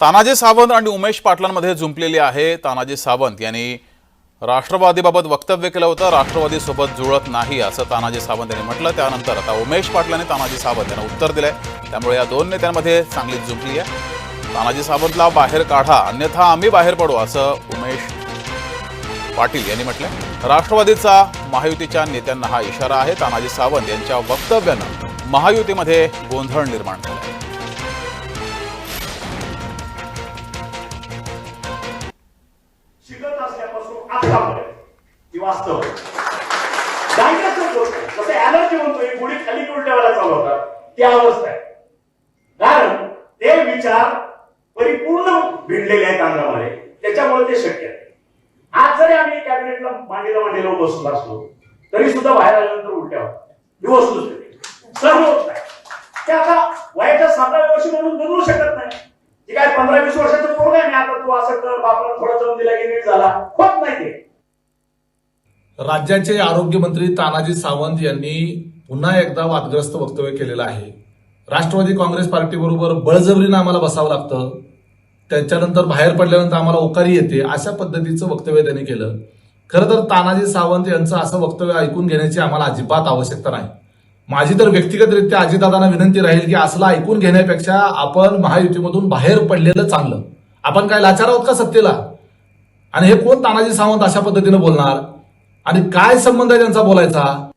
तानाजी सावंत आणि उमेश पाटलांमध्ये जुंपलेली आहे तानाजी सावंत यांनी राष्ट्रवादीबाबत वक्तव्य केलं होतं. राष्ट्रवादीसोबत जुळत नाही असं तानाजी सावंत यांनी म्हटलं. त्यानंतर आता उमेश पाटलांनी तानाजी सावंत यांना उत्तर दिलंय. त्यामुळे या दोन नेत्यांमध्ये चांगली जुंपली आहे. तानाजी सावंतला बाहेर काढा अन्यथा आम्ही बाहेर पडू असं उमेश पाटील यांनी म्हटलंय. राष्ट्रवादीचा महायुतीच्या नेत्यांना हा इशारा आहे. तानाजी सावंत यांच्या वक्तव्यानं महायुतीमध्ये गोंधळ निर्माण झाला शिकत असल्यापासून आतापर्यंत वास्तव आहे. जसं ऍलर्जी म्हणतोय खाली उलट्यावाला चालू होतात. ती अवस्था आहे. कारण ते विचार परिपूर्ण भिडलेले आहेत अंगामध्ये. त्याच्यामुळे ते शक्य आहे. आज जरी आम्ही कॅबिनेटला मांडीला मांडीला बसून असलो तरी सुद्धा बाहेर आल्यानंतर उलट्या होतात. ही वस्तुस्थिती सर्व होत नाही. ते आता वयाच्या सातव्या वर्षी म्हणून बदलू शकत नाही. काय पंधरा वीस वर्षाचं पोरगा आहे आता तू असं कर बापाला थोडा जाऊन दिला की नीट झाला. होत राज्याचे आरोग्यमंत्री तानाजी सावंत यांनी पुन्हा एकदा वादग्रस्त वक्तव्य केलेलं आहे. राष्ट्रवादी काँग्रेस पार्टीबरोबर बळजबरीनं आम्हाला बसावं लागतं. त्याच्यानंतर बाहेर पडल्यानंतर आम्हाला ओकारी येते अशा पद्धतीचं वक्तव्य त्यांनी केलं. खरं तर तानाजी सावंत यांचं असं वक्तव्य ऐकून घेण्याची आम्हाला अजिबात आवश्यकता नाही. माझी तर व्यक्तिगतरित्या अजितदादांना विनंती राहील की असलं ऐकून घेण्यापेक्षा आपण महायुतीमधून बाहेर पडलेलं चांगलं. आपण काय लाचार आहोत का सत्तेला? आणि हे कोण तानाजी सावंत अशा पद्धतीनं बोलणार? आणि काय संबंध आहे त्यांचा बोलायचा?